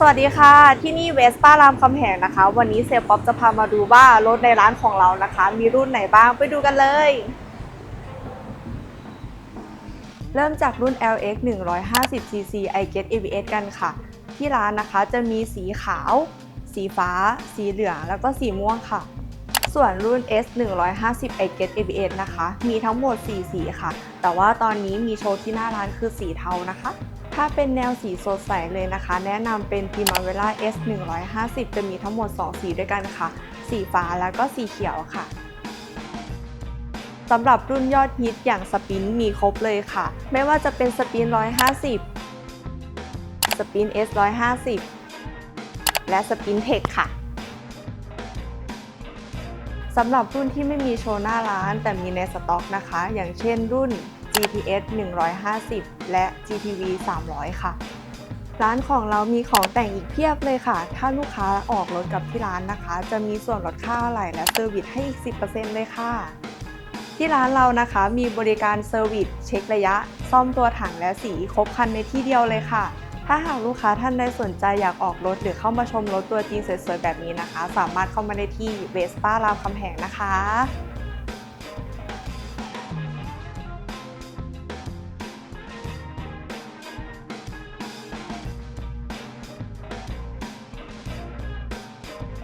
สวัสดีค่ะ ที่นี่เวสป้ารามคำแหงนะคะ วันนี้เซลป๊อปจะพามาดูว่ารถในร้านของเรานะคะ มีรุ่นไหนบ้างไปดูกันเลย เริ่มจากรุ่น LX 150cc i get ABS กันค่ะ ที่ร้านนะคะจะมีสีขาว สีฟ้า สีเหลือง แล้วก็สีม่วงค่ะ ส่วนรุ่น S 150 i get ABS นะคะ มีทั้งหมด 4 สีค่ะ แต่ว่าตอนนี้มีโชว์ที่หน้าร้านคือสีเทานะคะ ถ้าเป็นแนวสีสดใสเลยนะคะ แนะนำเป็น Primavera S 150จะมีทั้งหมด 2 สีด้วยกันค่ะ สีฟ้าแล้วก็สีเขียวค่ะสำหรับรุ่นยอดฮิตอย่างสปินมีครบเลยค่ะ ไม่ว่าจะเป็นสปิน 150 สปิน S 150 และสปินเทคค่ะสำหรับรุ่นที่ไม่มีโชว์หน้าร้านแต่มีในสต็อกนะคะ อย่างเช่นรุ่น GTS 150 และ GTV 300 ค่ะ ร้านของเรามีของแต่งอีกเพียบเลยค่ะ ถ้าลูกค้าออกรถกับที่ร้านนะคะ จะมีส่วนลดค่าอะไหล่และเซอร์วิสให้อีก 10%เลยค่ะ ที่ร้านเรานะคะมีบริการเซอร์วิสเช็คระยะ ซ่อมตัวถังและสีครบครันในที่เดียวเลยค่ะถ้าหากลูกค้าท่านใดสนใจอยากออกรถ หรือเข้ามาชมรถตัวจริงสวยๆ แบบนี้นะคะ สามารถเข้ามาได้ที่เวสป้ารามคำแหงนะคะ